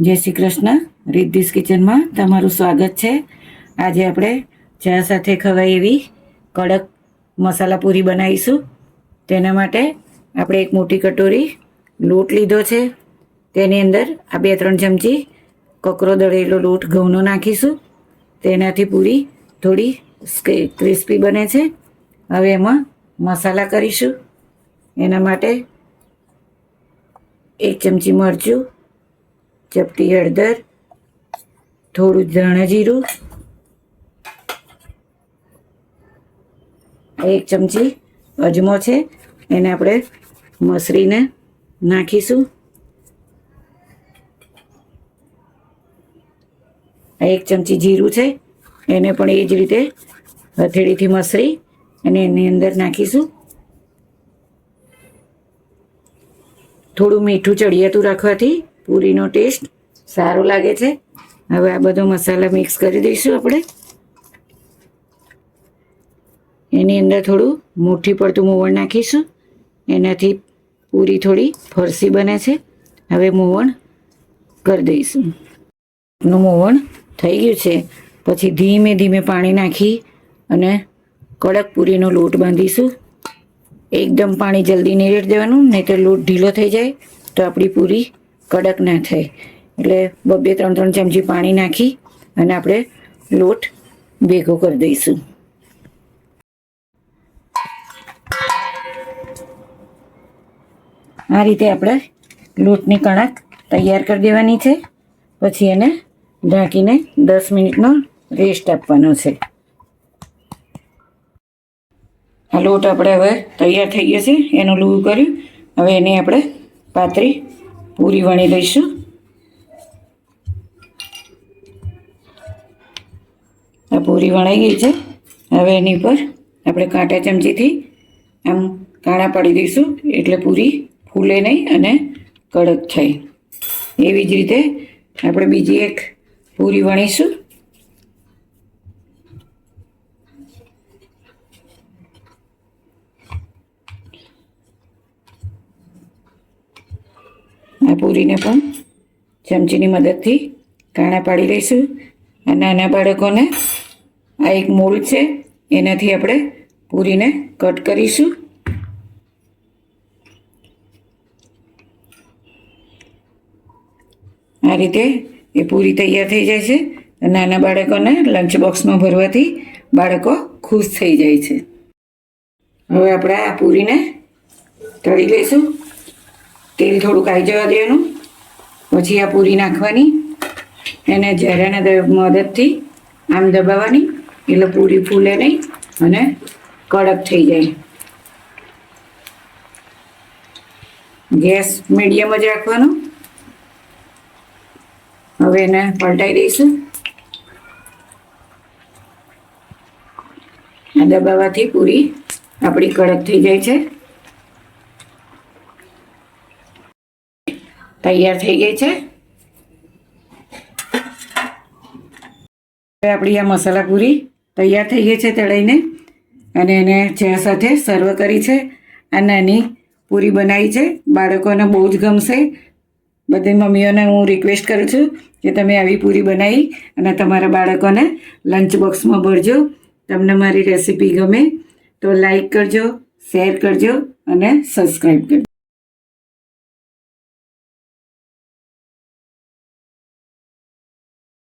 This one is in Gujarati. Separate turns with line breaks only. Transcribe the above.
જય શ્રી કૃષ્ણ રિદ્ધિશ કિચનમાં તમારું સ્વાગત છે. આજે આપણે ચા સાથે ખવાય એવી કડક મસાલા પૂરી બનાવીશું. તેના માટે આપણે એક મોટી કટોરી લોટ લીધો છે. તેની અંદર આ બે ત્રણ ચમચી કકરો દળેલો લોટ ઘઉંનો નાખીશું. તેનાથી પૂરી થોડી ક્રિસ્પી બને છે. હવે એમાં મસાલા કરીશું. એના માટે એક ચમચી મરચું ચપટી હળદર, થોડું ધાણા જીરું, એક ચમચી અજમો છે. એને આપણે મસરીને નાખીશું. એક ચમચી જીરું છે. એને પણ એ જ રીતે હથેળીથી મસરી અને એની અંદર નાખીશું. થોડું મીઠું ચડિયાતું રાખવાથી પૂરીનો ટેસ્ટ સારો લાગે છે. હવે આ બધો મસાલા મિક્સ કરી દઈશું આપણે. એની અંદર થોડું મુઠ્ઠી પડતું મોવણ નાખીશું. એનાથી પૂરી થોડી ફરસી બને છે. હવે મોવણ કરી દઈશું. નું મોવણ થઈ ગયું છે. પછી ધીમે ધીમે પાણી નાખી અને કડક પૂરીનો લોટ બાંધીશું. એકદમ પાણી જલ્દી નહીં રેડ દેવાનું નહીં તો લોટ ઢીલો થઈ જાય તો આપણી પૂરી કડક ના થાય એટલે બબે ત્રણ ત્રણ ચમચી પાણી નાખી અને આપણે લોટ ભેગો કરી દઈશું. આ રીતે આપણે લોટની કણક તૈયાર કરી દેવાની છે. પછી એને ઢાંકીને દસ મિનિટનો રેસ્ટ આપવાનો છે. આ લોટ આપણે હવે તૈયાર થઈ ગયો છે. એનું લૂવું કર્યું. હવે એને આપણે પાતળી પૂરી વણી લઈશું. આ પૂરી વણાઈ ગઈ છે. હવે એની પર આપણે કાંટા ચમચીથી આમ કાણા પાડી દઈશું, એટલે પૂરી ફૂલે નહીં અને કડક થાય એવી જ રીતે આપણે બીજી એક પૂરી વણીશું. આ પૂરીને પણ ચમચીની મદદથી કાણા પાડી લઈશું. આ નાના બાળકોને આ એક મોલ્ડ છે, એનાથી આપણે પૂરીને કટ કરીશું. આ રીતે એ પૂરી તૈયાર થઈ જાય છે. નાના બાળકોને લંચ બોક્સમાં ભરવાથી બાળકો ખુશ થઈ જાય છે. હવે આપણે આ પૂરીને તળી લઈશું. તેલ થોડુંક આવી જવા દેવાનું. પછી આ પૂરી નાખવાની. એને ઝેરાના મદદથી આમ દબાવવાની. એટલે પૂરી ફૂલે નહીં અને કડક થઈ જાય. ગેસ મીડિયમ જ રાખવાનો. હવે એને પલટાઈ દઈશું. આ દબાવવાથી પૂરી આપણી કડક થઈ જાય છે. તૈયાર થઈ ગઈ છે. હવે આપણી આ મસાલા પૂરી તૈયાર થઈ ગઈ છે તળાઈને. અને એને ચા સાથે સર્વ કરી છે. આ નાની પૂરી બનાવી છે. બાળકોને બહુ જ ગમશે. બધી મમ્મીઓને હું રિક્વેસ્ટ કરું છું કે તમે આવી પૂરી બનાવી અને તમારા બાળકોને લંચ બોક્સમાં ભરજો. તમને મારી રેસીપી ગમે તો લાઈક કરજો શેર કરજો અને સબસ્ક્રાઈબ કરજો.